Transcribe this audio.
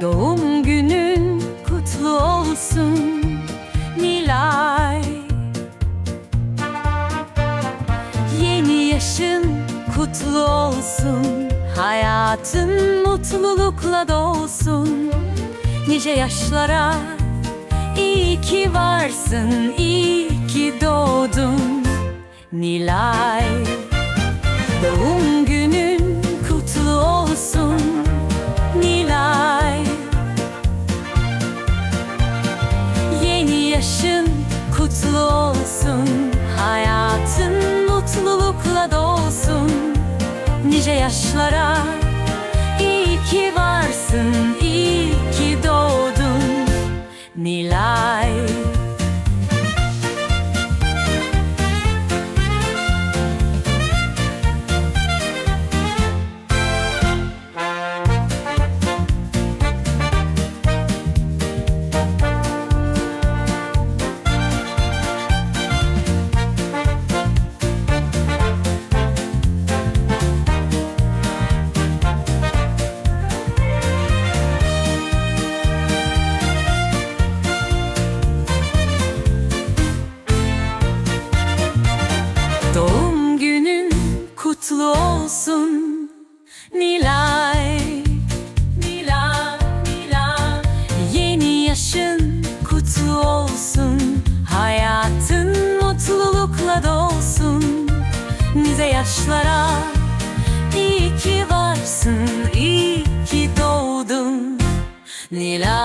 Doğum günün kutlu olsun Nilay. Yeni yaşın kutlu olsun. Hayatın mutlulukla dolsun. Nice yaşlara iyi ki varsın iyi ki doğdun Nilay. Doğum yaşın kutlu olsun. Hayatın mutlulukla dolsun. Nice yaşlara iyi ki varsın iyi ki doğdun. Nilay mutlulukla dolsun Nice yaşlara iyi ki varsın iyi ki doğdun. Nilay